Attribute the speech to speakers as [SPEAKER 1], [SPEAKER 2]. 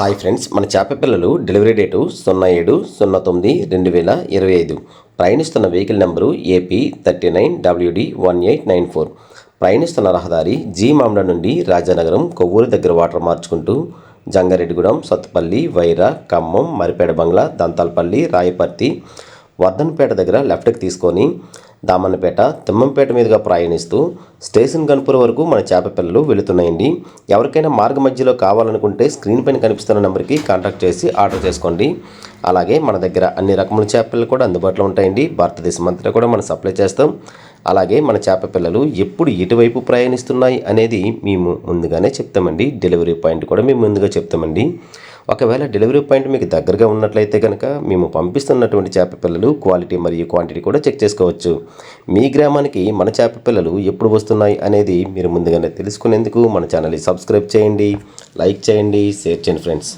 [SPEAKER 1] Hi friends మన చేప పిల్లలు డెలివరీ డేటు సున్నా ఏడు సున్నా తొమ్మిది రెండు వేల ఇరవై ఐదు. ప్రయాణిస్తున్న vehicle number AP thirty nine WD one eight nine four. ప్రయాణిస్తున్న రహదారి జీ మామిడ నుండి రాజానగరం కొవ్వూరు దగ్గర వాటర్ మార్చుకుంటూ జంగారెడ్డిగూడెం సత్తుపల్లి వైరా ఖమ్మం మరిపేడ బంగ్లా దంతాలపల్లి రాయపర్తి వర్ధన్పేట దగ్గర లెఫ్ట్కి తీసుకొని దామన్నపేట తిమ్మంపేట మీదుగా ప్రయాణిస్తూ స్టేషన్ గన్పూర్ వరకు మన చేప పిల్లలు వెళుతున్నాయండి. ఎవరికైనా మార్గ మధ్యలో కావాలనుకుంటే స్క్రీన్ పైన కనిపిస్తున్న నెంబర్కి కాంటాక్ట్ చేసి ఆర్డర్ చేసుకోండి. అలాగే మన దగ్గర అన్ని రకముల చేప పిల్లలు కూడా అందుబాటులో ఉంటాయండి. భారతదేశం అంతటా కూడా మనం సప్లై చేస్తాం. అలాగే మన చేప పిల్లలు ఎప్పుడు ఎటువైపు ప్రయాణిస్తున్నాయి అనేది మేము ముందుగానే చెప్తామండి. డెలివరీ పాయింట్ కూడా మేము ముందుగా చెప్తామండి. ఒకవేళ డెలివరీ పాయింట్ మీకు దగ్గరగా ఉన్నట్లయితే కనుక మేము పంపిస్తున్నటువంటి చేప పిల్లలు క్వాలిటీ మరియు క్వాంటిటీ కూడా చెక్ చేసుకోవచ్చు. మీ గ్రామానికి మన చేప పిల్లలు ఎప్పుడు వస్తున్నాయి అనేది మీరు ముందుగానే తెలుసుకునేందుకు మన ఛానల్ని సబ్స్క్రైబ్ చేయండి లైక్ చేయండి షేర్ చేయండి ఫ్రెండ్స్.